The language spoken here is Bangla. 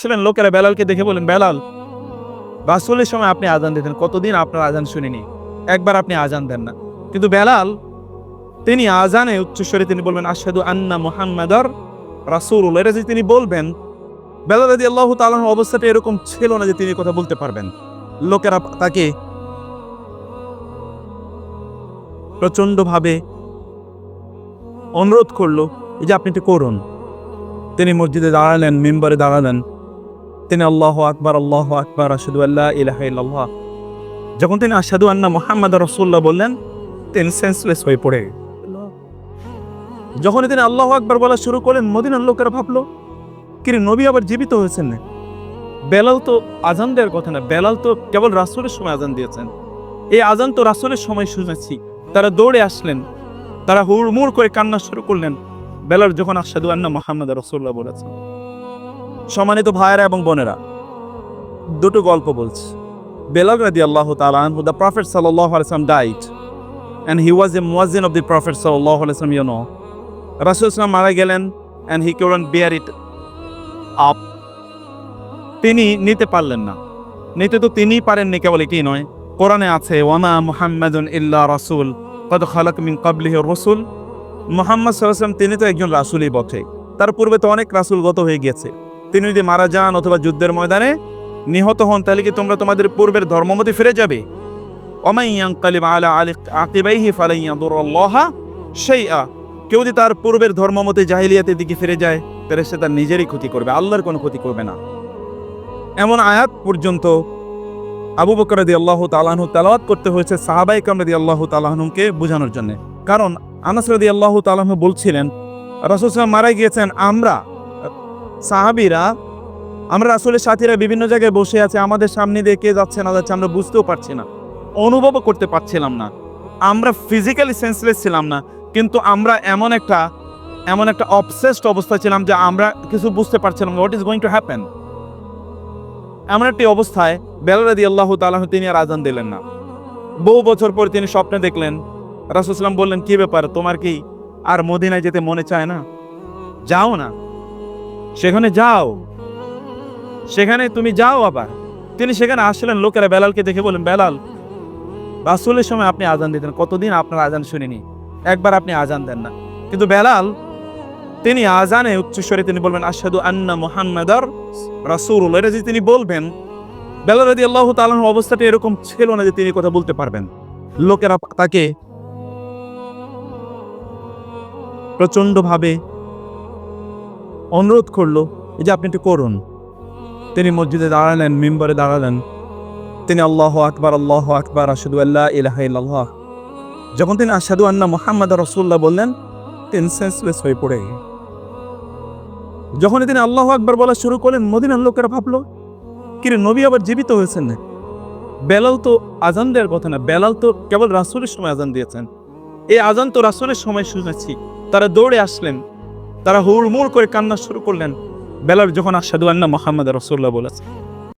ছিলেন লোকেরা বেলালকে দেখে বলেন বেলাল, রাসুলের সময় আপনি আজান দিতেন, কতদিন আপনার আজান শুনিনি? একবার আপনি আজান দেন না। কিন্তু বেলাল, তিনি আজানে উচ্চস্বরে তিনি বলবেন, আশহাদু আন্না মুহাম্মাদার রাসূলুল এটা যে তিনি বলবেন, বেলাল রাদি আল্লাহ তাআলার অবস্থাটা এরকম ছিল না যে তিনি কথা বলতে পারবেন। লোকেরা তাকে প্রচণ্ডভাবে অনুরোধ করল, এই যে আপনি এটা করুন। তিনি মসজিদে দাঁড়ালেন, মেম্বারে দাঁড়ালেন। তিনি আল্লাহ আকবর, আল্লাহ আকবার আসাদু আল্লাহ ইলাহা ইল্লাল্লাহ। যখন তিনি আসাদু আন্না মোহাম্মদ রসুল্লাহ বললেন, তিনি সেন্সলেস হয়ে পড়ে। যখন তিনি আল্লাহ আকবর বলা শুরু করলেন, মদিনার লোকেরা ভাবলো, কিরে, নবী আবার জীবিত হয়েছেন না বেলাল তো আজান দেওয়ার কথা না, বেলাল তো কেবল রাসুলের সময় আজান দিয়েছেন। এই আজান তো রাসুলের সময় শুনেছি। তারা দৌড়ে আসলেন, তারা হুড়মুড় করে কান্না শুরু করলেন। বেলাল যখন আসাদু আন্না মোহাম্মদ রসুল্লাহ বলেছেন সম্মানিত ভাইয়েরা এবং বোনেরা, দুটো গল্প বলছি। বেলাল রাদি আল্লাহ আনহু the prophet died and he was a muazzin of the prophet sallallahu alaihi wasallam you know. রাসূল মারা গেলেন, and he couldn't bear it up তিনি নিতে পারলেন না। নিতে তো তিনিই পারেননি, কেবল এটি নয়। কোরআনে আছে, ওয়ামা মুহাম্মাদুন ইল্লা রাসূল, কদ খালাক মিন কাবলিহি রসুল। মোহাম্মদ ওয়াসাল্লাম তিনি তো একজন রাসুলই বটে। তার পূর্বে তো অনেক রাসূল গত হয়ে গিয়েছে। তিনি যদি মারা যান অথবা যুদ্ধের ময়দানে নিহত হন, তাহলে কি তোমরা তোমাদের পূর্বের ধর্মমতে ফিরে যাবে? অমাইয়াঙ্কালিব আলা আলি আকিবাইহি ফালাইয়াদুরুল্লাহা শাইআ। কেউ যদি তার পূর্বের ধর্মমতে জাহিলিয়াতের দিকে ফিরে যায়, তাহলে সে তার নিজেরই ক্ষতি করবে, আল্লাহর কোনো ক্ষতি করবে না। এমন আয়াত পর্যন্ত আবু বকর রাদি আল্লাহ তালাহু তালাওয়াত করতে হয়েছে সাহাবাই কাম রাদি আল্লাহ তালাহনুকে বোঝানোর জন্য। কারণ আনাস রাদি আল্লাহ তালাহু বলছিলেন, রাসুল মারা গিয়েছেন আমরা। সাহাবিরা, আমরা আসলে সাথীরা বিভিন্ন জায়গায় বসে আছে, আমাদের সামনে দিয়ে কে যাচ্ছে না যাচ্ছে আমরা বুঝতেও পারছি না, অনুভবও করতে পারছিলাম না, আমরা ফিজিক্যালি সেন্সলেস ছিলাম না, কিন্তু আমরা এমন একটা এমন একটা অবসেসড অবস্থা ছিলাম যে আমরা কিছু বুঝতে পারছিলাম what is going to happen এমন একটি অবস্থায় বেলারাদি আল্লাহ তালাহ তিনি আর আজান দিলেন না। বহু বছর পর তিনি স্বপ্নে দেখলেন রাসুসলাম বললেন, কি ব্যাপার, তোমার কি আর মদিনায় যেতে মনে চায় না? যাও না। সেখানে যাও। সেখানে তুমি যাও আবার। তিনি সেখানে আসলেন, লোকেরা বেলালকে দেখে বলেন বেলাল, রাসুলের সময় আপনি আজান দিতেন। কতদিন আপনার আজান শুনিনি? একবার আপনি আজান দেন না। কিন্তু বেলাল, তিনি আজানে উচ্চস্বরে তিনি বলবেন, আশহাদু আন্না মুহাম্মাদার রাসূলুল্লাহ। এটা যে তিনি বলবেন, বেলাল রাদিয়াল্লাহু তাআলার অবস্থাটা এরকম ছিল না যে তিনি কথা বলতে পারবেন। লোকেরা তাকে প্রচণ্ডভাবে অনুরোধ করল এই যে আপনি একটু করুন। তিনি মসজিদে দাঁড়ালেন, মেম্বারে দাঁড়ালেন। তিনি আল্লাহ আকবার আল্লাহ আকবার আসাদু আল্লাহ ইল্লাল্লাহ। যখন তিনি আসাদু আন্না মোহাম্মদ রসুল্লাহ বললেন, তিনি সেন্সলেস হয়ে পড়ে যখন তিনি আল্লাহ আকবার বলা শুরু করলেন, মদিনার লোকেরা ভাবলো, কিরে, নবী আবার জীবিত হয়েছেন না বেলাল তো আজান দেওয়ার কথা না, বেলাল তো কেবল রাসুলের সময় আজান দিয়েছেন। এই আজান তো রাসুলের সময় শুনেছি। তারা দৌড়ে আসলেন। তারা হুড়মুড় করে কান্না শুরু করলেন। বেলাল যখন আসাদু আন্না মোহাম্মদ রসুল্লাহ বলেছেন।